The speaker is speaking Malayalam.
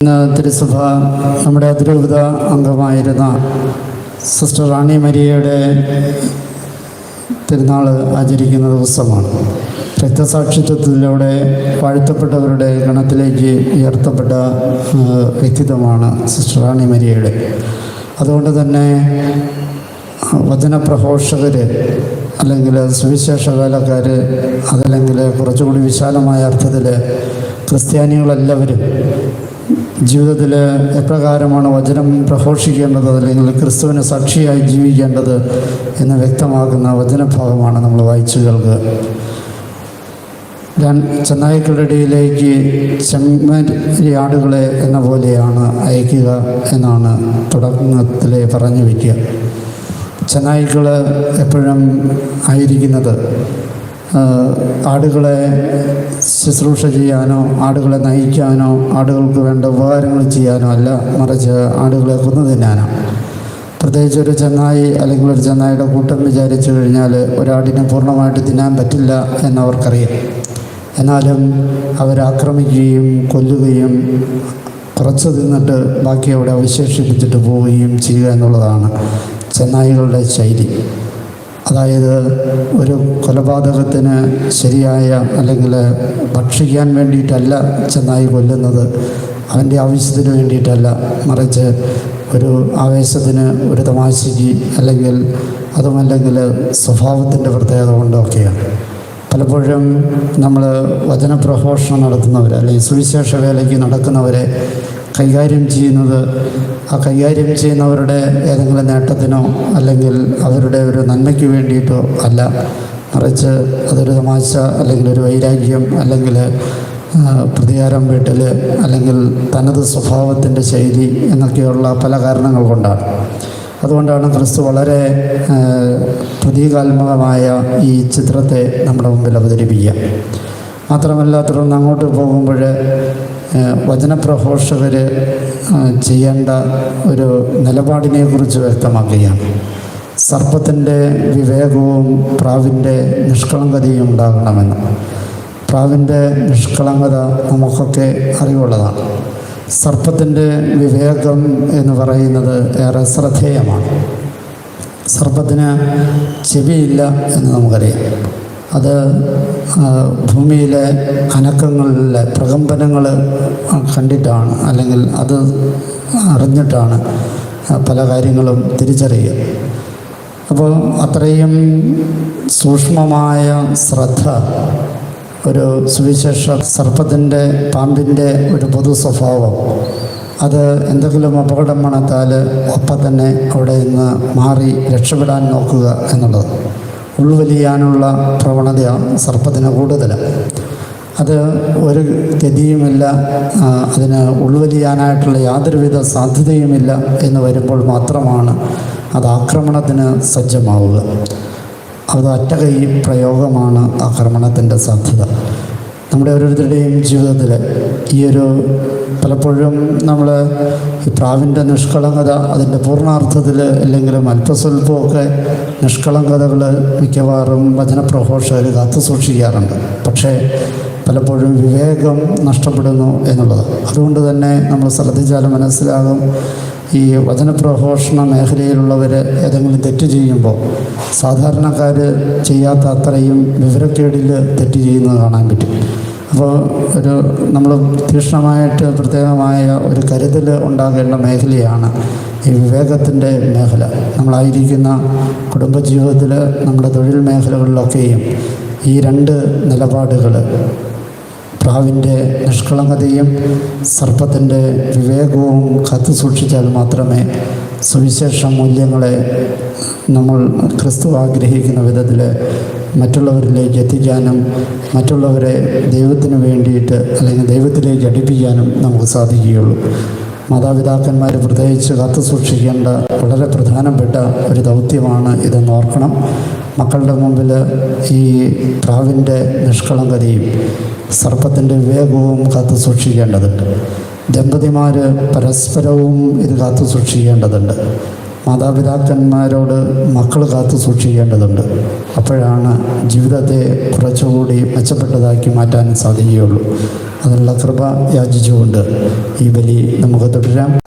ഇന്ന് തിരുസഭ നമ്മുടെ അതിരൂപത അംഗമായിരുന്ന സിസ്റ്റർ റാണി മരിയയുടെ തിരുനാൾ ആചരിക്കുന്ന ദിവസമാണ്. രക്തസാക്ഷിത്വത്തിലൂടെ വാഴ്ത്തപ്പെട്ടവരുടെ ഗണത്തിലേക്ക് ഉയർത്തപ്പെട്ട വ്യക്തിത്വമാണ് സിസ്റ്റർ റാണി മരിയയുടെ. അതുകൊണ്ട് തന്നെ വചനപ്രഘോഷകർ അല്ലെങ്കിൽ സുവിശേഷകാലക്കാർ അതല്ലെങ്കിൽ കുറച്ചുകൂടി വിശാലമായ അർത്ഥത്തിൽ ക്രിസ്ത്യാനികളെല്ലാവരും ജീവിതത്തിൽ എപ്രകാരമാണ് വചനം പ്രഘോഷിക്കേണ്ടത്? അല്ലെങ്കിൽ ക്രിസ്തുവിനെ സാക്ഷിയായി ജീവിക്കേണ്ടത് എന്ന് വ്യക്തമാക്കുന്ന വചനഭാഗമാണ് നമ്മൾ വായിച്ചു കേൾക്കുക. ഞാൻ ചെന്നായ്ക്കളുടെ ഇടയിലേക്ക് ചെമ്മരി ആടുകളെ എന്ന പോലെയാണ് അയക്കുക എന്നാണ് തുടക്കത്തിലെ പറഞ്ഞു വയ്ക്കുക. ചെന്നായ്ക്കൾ എപ്പോഴും ആയിരിക്കുന്നത് ആടുകളെ ശുശ്രൂഷ ചെയ്യാനോ ആടുകളെ നയിക്കാനോ ആടുകൾക്ക് വേണ്ട ഉപകാരങ്ങൾ ചെയ്യാനോ അല്ല മറിച്ച് ആടുകളെ കൊന്നു തിന്നാനോ. പ്രത്യേകിച്ച് ഒരു ചെന്നായി അല്ലെങ്കിൽ ഒരു ചെന്നായിയുടെ കൂട്ടം വിചാരിച്ചു കഴിഞ്ഞാൽ ഒരാടിനെ പൂർണമായിട്ട് തിന്നാൻ പറ്റില്ല എന്നവർക്കറിയാം. എന്നാലും അവരാക്രമിക്കുകയും കൊല്ലുകയും കുറച്ച് തിന്നിട്ട് ബാക്കി അവിടെ അവശേഷിപ്പിച്ചിട്ട് പോവുകയും ചെയ്യുക എന്നുള്ളതാണ് ചെന്നായികളുടെ ശൈലി. അതായത് ഒരു കൊലപാതകത്തിന് ശരിയായ അല്ലെങ്കിൽ ഭക്ഷിക്കാൻ വേണ്ടിയിട്ടല്ല ചെന്നായി കൊല്ലുന്നത്. അവന്റെ ആവശ്യത്തിന് വേണ്ടിയിട്ടല്ല. മറിച്ച് ഒരു ആവേശത്തിന് ഒരു തമാശയ്ക്ക് അല്ലെങ്കിൽ അതുമല്ലെങ്കിൽ സ്വഭാവത്തിന്റെ പ്രത്യേകത കൊണ്ടൊക്കെയാണ്. പലപ്പോഴും നമ്മൾ വചനപ്രഘോഷണം നടത്തുന്നവർ അല്ലെങ്കിൽ സുവിശേഷ വേലയ്ക്ക് നടക്കുന്നവരെ കൈകാര്യം ചെയ്യുന്നത് ആ കൈകാര്യം ചെയ്യുന്നവരുടെ ഏതെങ്കിലും നേട്ടത്തിനോ അല്ലെങ്കിൽ അവരുടെ ഒരു നന്മയ്ക്ക് വേണ്ടിയിട്ടോ അല്ല. മറിച്ച് അതൊരു തമാശ അല്ലെങ്കിൽ ഒരു വൈരാഗ്യം അല്ലെങ്കിൽ പ്രതികാരം വീട്ടിൽ അല്ലെങ്കിൽ തനത് സ്വഭാവത്തിന്റെ ശൈലി എന്നൊക്കെയുള്ള പല കാരണങ്ങൾ കൊണ്ടാണ്. അതുകൊണ്ടാണ് ക്രിസ്തു വളരെ പ്രതീകാത്മകമായ ഈ ചിത്രത്തെ നമ്മുടെ മുമ്പിൽ അവതരിപ്പിക്കുക. മാത്രമല്ല തുടർന്ന് അങ്ങോട്ട് പോകുമ്പോൾ വചനപ്രഘോഷകർ ചെയ്യേണ്ട ഒരു നിലപാടിനെ കുറിച്ച് വ്യക്തമാക്കുകയാണ്. സർപ്പത്തിന്റെ വിവേകവും പ്രാവിന്റെ നിഷ്കളങ്കതയും ഉണ്ടാകണമെന്ന്. പ്രാവിന്റെ നിഷ്കളങ്കത നമുക്കൊക്കെ അറിവുള്ളതാണ്. സർപ്പത്തിന്റെ വിവേകം എന്ന് പറയുന്നത് ഏറെ ശ്രദ്ധേയമാണ്. സർപ്പത്തിന് ചെവിയില്ല എന്ന് നമുക്കറിയാം. അത് ഭൂമിയിലെ അനക്കങ്ങളിലെ പ്രകമ്പനങ്ങൾ കണ്ടിട്ടാണ് അല്ലെങ്കിൽ അത് അറിഞ്ഞിട്ടാണ് പല കാര്യങ്ങളും തിരിച്ചറിയുക. അപ്പോൾ അത്രയും സൂക്ഷ്മമായ ശ്രദ്ധ ഒരു സുവിശേഷ സർപ്പത്തിന്റെ പാമ്പിന്റെ ഒരു പൊതു സ്വഭാവം അത് എന്തെങ്കിലും അപകടം മണത്താൽ ഒപ്പം തന്നെ അവിടെ നിന്ന് മാറി രക്ഷപ്പെടാൻ നോക്കുക എന്നുള്ളത്. ഉൾവലിയാനുള്ള പ്രവണത സർപ്പത്തിന് കൂടുതലാണ് അത് ഒരു ഗതിയുമില്ല അതിന് ഉൾവലിയാനായിട്ടുള്ള യാതൊരുവിധ സാധ്യതയുമില്ല എന്ന് വരുമ്പോൾ മാത്രമാണ് അത് ആക്രമണത്തിന് സജ്ജമാവുക. അത് ഒറ്റകൈ പ്രയോഗമാണ് ആക്രമണത്തിന്റെ സാധ്യത. നമ്മുടെ ഓരോരുത്തരുടെയും ജീവിതത്തിൽ ഈ ഒരു പലപ്പോഴും നമ്മൾ ഈ പ്രാവിന്റെ നിഷ്കളങ്കത അതിന്റെ പൂർണാർത്ഥത്തിൽ അല്ലെങ്കിലും അല്പസ്വല്പമൊക്കെ നിഷ്കളങ്കതകൾ മിക്കവാറും വചനപ്രഘോഷകർ കാത്തു സൂക്ഷിക്കാറുണ്ട്. പക്ഷേ പലപ്പോഴും വിവേകം നഷ്ടപ്പെടുന്നു എന്നുള്ളത്. അതുകൊണ്ട് തന്നെ നമ്മൾ ശ്രദ്ധിച്ചാൽ മനസ്സിലാകും ഈ വചനപ്രഘോഷണ മേഖലയിലുള്ളവർ ഏതെങ്കിലും തെറ്റ് ചെയ്യുമ്പോൾ സാധാരണക്കാർ ചെയ്യാത്ത അത്രയും വിവരക്കേടിൽ തെറ്റ് ചെയ്യുന്നത് കാണാൻ പറ്റും. അപ്പോൾ ഒരു നമ്മൾ തീക്ഷ്ണമായിട്ട് പ്രത്യേകമായ ഒരു കരുതൽ ഉണ്ടാകേണ്ട മേഖലയാണ് ഈ വിവേകത്തിന്റെ മേഖല. നമ്മളായിരിക്കുന്ന കുടുംബജീവിതത്തിൽ നമ്മുടെ തൊഴിൽ മേഖലകളിലൊക്കെയും ഈ രണ്ട് നിലപാടുകൾ പ്രാവിന്റെ നിഷ്കളങ്കതയും സർപ്പത്തിന്റെ വിവേകവും കത്തു സൂക്ഷിച്ചാൽ മാത്രമേ സുവിശേഷ മൂല്യങ്ങളെ നമ്മൾ ക്രിസ്തു ആഗ്രഹിക്കുന്ന വിധത്തിൽ മറ്റുള്ളവരിലേക്ക് എത്തിക്കാനും മറ്റുള്ളവരെ ദൈവത്തിന് വേണ്ടിയിട്ട് അല്ലെങ്കിൽ ദൈവത്തിലേക്ക് അടുപ്പിക്കാനും നമുക്ക് സാധിക്കുകയുള്ളൂ. മാതാപിതാക്കന്മാർ പ്രത്യേകിച്ച് കാത്തു സൂക്ഷിക്കേണ്ട വളരെ പ്രധാനപ്പെട്ട ഒരു ദൗത്യമാണ് ഇതെന്ന് ഓർക്കണം. മക്കളുടെ മുമ്പിൽ ഈ പ്രാവിന്റെ നിഷ്കളങ്കതയും സർപ്പത്തിന്റെ വിവേകവും കാത്തു സൂക്ഷിക്കേണ്ടതുണ്ട്. ദമ്പതിമാർ പരസ്പരവും ഇത് കാത്തു സൂക്ഷിക്കേണ്ടതുണ്ട്. മാതാപിതാക്കന്മാരോട് മക്കൾ കാത്തു സൂക്ഷിക്കേണ്ടതുണ്ട്. അപ്പോഴാണ് ജീവിതത്തെ കുറച്ചുകൂടി മെച്ചപ്പെട്ടതാക്കി മാറ്റാൻ സാധിക്കുകയുള്ളൂ. അതിനുള്ള കൃപ യാചിച്ചുകൊണ്ട് ഈ ബലി നമുക്ക് തുടരാം.